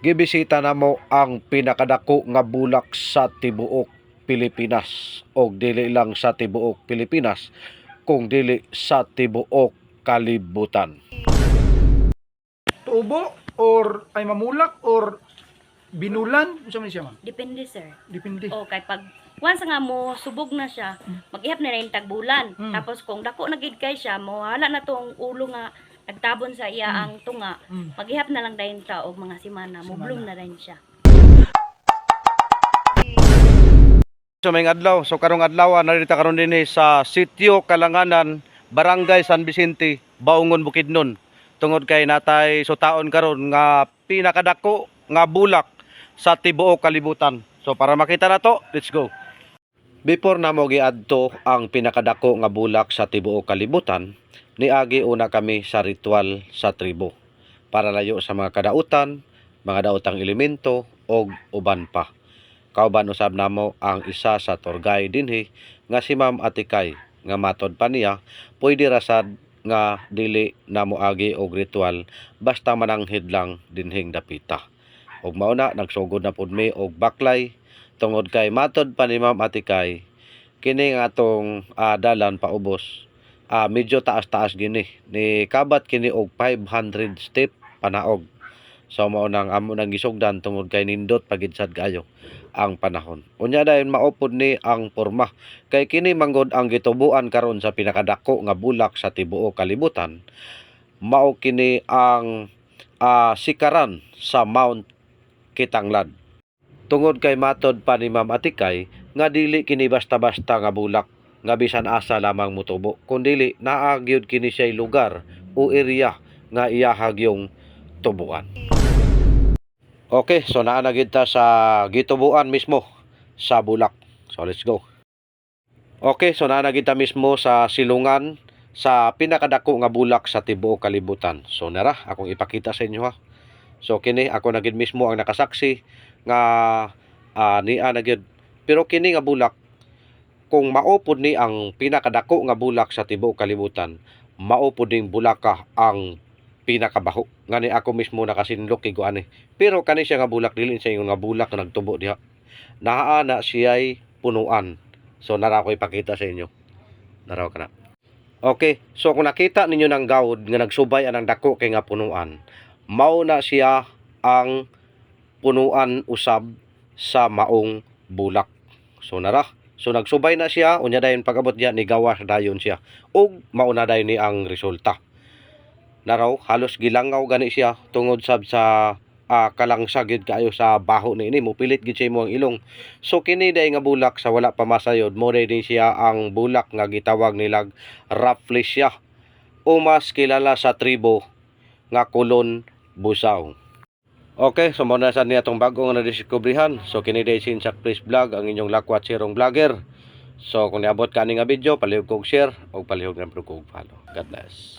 gibisita namo ang pinakadako nga bulak sa tibuok Pilipinas o dili lang sa tibuok Pilipinas kung dili sa tibuok kalibutan. Tubo or ay mamulak or binulan unsa man siya ma'am? Depende, sir. Depende. O, kay pag once nga mo subog na siya, mag-ihap na rin tagbulan. Mm. Tapos kung dako na gid kay siya, mawala na tong ulo nga nagtabon sa iya Mm. ang tunga. Mm. Mag-ihap na lang dayon ta og mga simana, mublong na rin siya. So may adlaw, so karong adlaw narita karon dinhi sa Sitio Kalanganan, Barangay San Vicente, Baungon Bukidnon. Tungod kay natay sutaon karon nga pinakadako nga bulak sa tibuok kalibutan. So para makita na to, let's go. Before na mo giadto ang pinakadako nga bulak sa tibuok kalibutan, niagi una kami sa ritual sa tribo para layo sa mga kadautan, mga daotang elemento og uban pa. Kauban usab namo ang isa sa torgay dinhi nga si Ma'am Atikay nga matod pa niya pwede rasad nga dili namo agi og ritual basta mananghid lang dinhing dapita. Ug mauna nagsugod na pud mi og baklay tungod kay matod pa ni Ma'am Atikay kini nga atong ah, dalan paubos ah, medyo taas-taas gini ni kabat kini og 500 step panaog. So mao nang amo nang gisugdan tungod kay nindot pagidsad kayo ang panahon. Unya dayon maupod ni ang porma. Kay kini manggod ang gitubuan karon sa pinakadako nga bulak sa tibuok kalibutan. Mao kini ang ah, sikaran sa Mount Kitanglad. Tungod kay matod pa ni Ma'am Atikay nga dili kini basta-basta nga bulak nga bisan asa lamang mutubo kundili naagyod kini siya lugar o area nga iyahag yung tubuan. Okay, so naa na gid ta sa gitubuan mismo sa bulak. So let's go. Okay, so naa na gid ta mismo sa silungan sa pinakadako nga bulak sa tibuok kalibutan. So nara, akong ipakita sa inyo ha. So kini ako na gid mismo ang nakasaksi nga ah, niya na. Pero kini nga bulak kung maupod ni ang pinakadako nga bulak sa tibuok kalibutan, maupod ning bulaka ang pinakabaho. Nga ni ako mismo nakasinlok kay ani. Pero kani siya nga bulak dili siya yung nga bulak nga nagtubo diha. Naa na siya'y punuan. So nara ko ipakita sa inyo. Naraw ka na. Okay, so kung nakita ninyo ng gawod nga nagsubay anang dako kay nga punuan, mao na siya ang punuan usab sa maong bulak. So nara, so nagsubay na siya, unya dayon pag-abot niya ni gawas dayon siya. Ug mauna dayon ni ang resulta. Naraw, halos gilangaw gani siya tungod sab sa ah, kalangsagid kayo sa baho ni ini mupilit gid siya mo ang ilong so kini day nga bulak sa wala pa masayod mo din siya ang bulak nga gitawag nilag Rafflesia o mas kilala sa tribo nga kulon busaw Okay, so muna sa niya itong bagong na-discoveryhan. So, kini day Sinsak Please Vlog, ang inyong lakwat sirong vlogger. So, kung niabot ka nga video, palihog kog share o palihog na kog follow. God bless.